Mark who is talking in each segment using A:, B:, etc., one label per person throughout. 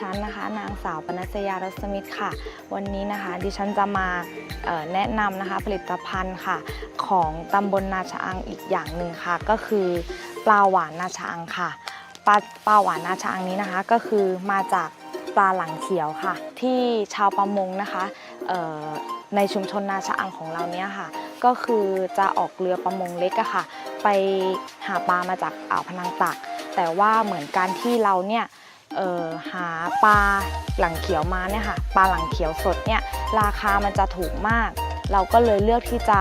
A: ฉันนะคะ นางสาวปนัสยารัสมิทธิ์ค่ะ วันนี้นะคะ ดิฉันจะมาแนะนำนะคะผลิตภัณฑ์ค่ะ ของตำบลนาชะอังอีกอย่างหนึ่งค่ะ ก็คือปลาหวานนาชะอังค่ะปลาปลาหวานนาชะอังนี้นะคะ ก็คือมาจากปลาหลังเขียวค่ะ ที่ชาวประมงนะคะในชุมชนนาชะอังของเราเนี้ยค่ะ ก็คือจะออกเรือประมงเล็กอะค่ะ ไปหาปลามาจากอ่าวพนังตัก แต่ว่าเหมือนการที่เราเนี่ย หาปลาหลังเขียวมาเนี่ยค่ะปลาหลังเขียวสดเนี่ยราคามันจะถูกมาก เราก็เลยเลือกที่จะ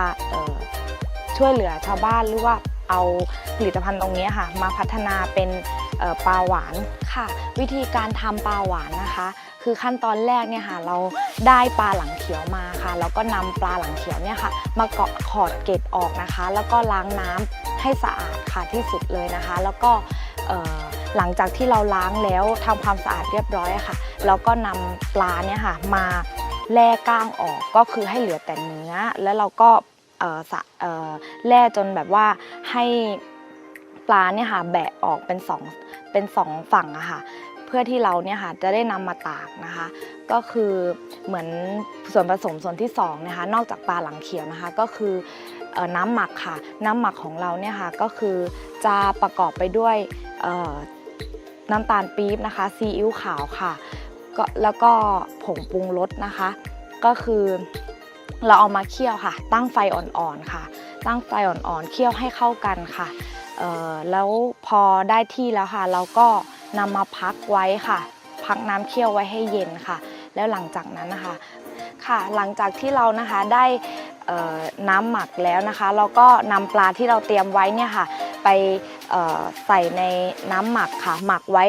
A: ช่วยเหลือชาวบ้านหรือว่าเอาผลิตภัณฑ์ตรงนี้ค่ะ มาพัฒนาเป็นปลาหวานค่ะ วิธีการทำปลาหวานนะคะ คือขั้นตอนแรกเนี่ยค่ะเราได้ปลาหลังเขียวมาค่ะแล้วก็นำปลาหลังเขียวเนี่ยค่ะ มาเกาะขอดเกล็ดออกนะคะ แล้วก็ล้างน้ำให้สะอาดค่ะที่สุดเลยนะคะ แล้วก็ หลังจากที่เราล้างแล้วทำความสะอาดเรียบร้อยค่ะแล้วก็นำปลาเนี่ยค่ะมาแล่ก้างออกก็คือให้เหลือแต่เนื้อ แล้วเราก็สะแล่จนแบบว่าให้ปลาเนี่ยค่ะแบะออกเป็นสองเป็นสองฝั่งอะค่ะเพื่อที่เราเนี่ยค่ะจะได้นำมาตากนะคะ ก็คือเหมือนส่วนผสมส่วนที่2นะคะนอกจากปลาหลังเขียวนะคะก็คืออน้ำหมักค่ะ น้ำหมักของเราเนี่ยค่ะก็คือจะประกอบไปด้วย น้ำตาลปี๊บนะคะซีอิ๊วขาวค่ะก็แล้วก็ผงปรุงรสนะคะ ก็คือเราเอามาเคี่ยวค่ะ ตั้งไฟอ่อนๆค่ะ ตั้งไฟอ่อนๆเคี่ยวให้เข้ากันค่ะแล้วพอได้ที่แล้วค่ะ เราก็นำมาพักไว้ค่ะ พักน้ำเคี่ยวไว้ให้เย็นค่ะ แล้วหลังจากนั้นนะคะ ค่ะ หลังจากที่เรานะคะได้น้ำหมักแล้วนะคะ เราก็นำปลาที่เราเตรียมไว้เนี่ยค่ะ ไปใส่ในน้ำหมักค่ะ หมักไว้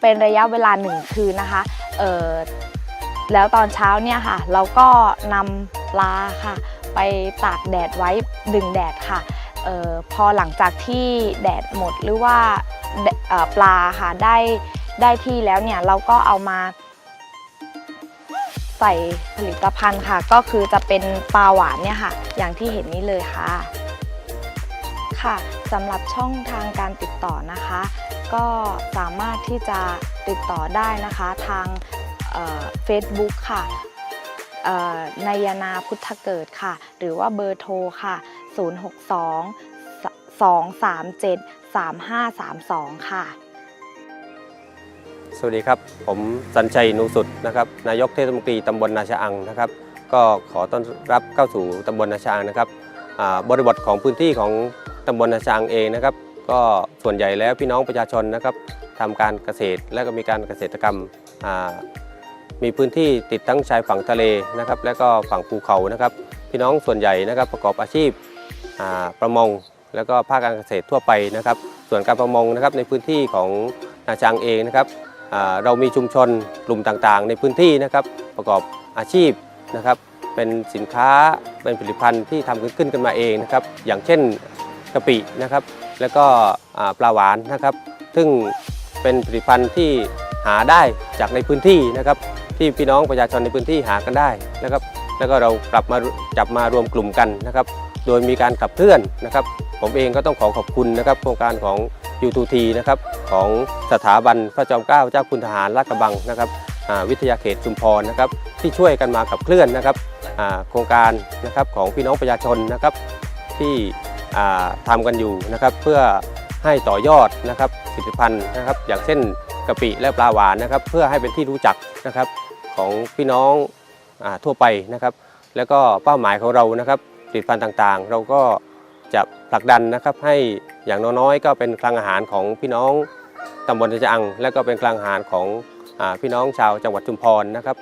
A: เป็นระยะเวลาหนึ่งคืนนะคะแล้วตอนเช้าเนี่ยค่ะ เราก็นำปลาค่ะ ไปตากแดดไว้ดึงแดดค่ะออพอหลังจากที่แดดหมดหรือว่าปลาค่ะได้ได้ที่แล้วเนี่ยเราก็เอามา ส่ผลิตภัณฑ์ค่ะ ก็คือจะเป็นปลาหวานเนี่ยค่ะ อย่างที่เห็นนี้เลยค่ะ ค่ะสำหรับช่องทางการติดต่อนะคะ ก็สามารถที่จะติดต่อได้นะคะทางเฟซบุ๊กค่ะนายนาพุทธเกิดค่ะ หรือว่าเบอร์โทรค่ะ 062 237 3532 ค่ะ
B: สวัสดีครับ ผมสัญชัยนูสุดนะครับ นายกเทศมนตรีตำบลนาชะอังนะครับ ก็ขอต้อนรับเข้าสู่ตำบลนาชะอังนะครับบริบทของพื้นที่ของตำบลนาชะอังเองนะครับ ก็ส่วนใหญ่แล้วพี่น้องประชาชนนะครับทำการเกษตรและก็มีการเกษตรกรรมมีพื้นที่ติดทั้งชายฝั่งทะเลนะครับ และก็ฝั่งภูเขานะครับ พี่น้องส่วนใหญ่นะครับประกอบอาชีพประมงแล้วก็ภาคการเกษตรทั่วไปนะครับ ส่วนการประมงนะครับในพื้นที่ของนาชังเองนะครับ เรามีชุมชนกลุ่มต่างๆ ในพื้นที่นะครับประกอบอาชีพนะครับเป็นสินค้าเป็นผลิตภัณฑ์ที่ทำขึ้นขึ้นกันมาเองนะครับอย่างเช่นกะปินะครับแล้วก็ปลาหวานนะครับ ซึ่งเป็นผลิตภัณฑ์ที่หาได้จากในพื้นที่นะครับที่พี่น้องประชาชนในพื้นที่หากันได้นะครับแล้วก็เรากลับมาจับมารวมกลุ่มกันนะครับ โดยมีการขับเคลื่อนนะครับ ผมเองก็ต้องขอขอบคุณนะครับ โครงการของ U2T นะครับของสถาบันพระจอมเกล้าเจ้าคุณทหารลาดกระบังนะครับวิทยาเขตชุมพรนะครับที่ช่วยกันมาขับเคลื่อนนะครับโครงการนะครับของพี่น้องประชาชนนะครับที่อ่าทำกันอยู่นะครับเพื่อให้ต่อยอดนะครับผลิตภัณฑ์นะครับอย่างเช่นกะปิและปลาหวานนะครับ เพื่อให้เป็นที่รู้จักนะครับของพี่น้องอทั่วไปนะครับ แล้วก็เป้าหมายของเรานะครับผลิตภัณฑ์ต่างๆ เราก็ จะผลักดันนะครับให้อย่างน้อยๆก็เป็นคลังอาหารของพี่น้องตำบลนาจะอัง และก็เป็นคลังอาหารของอพี่น้องชาวจังหวัดชุมพรนะครับ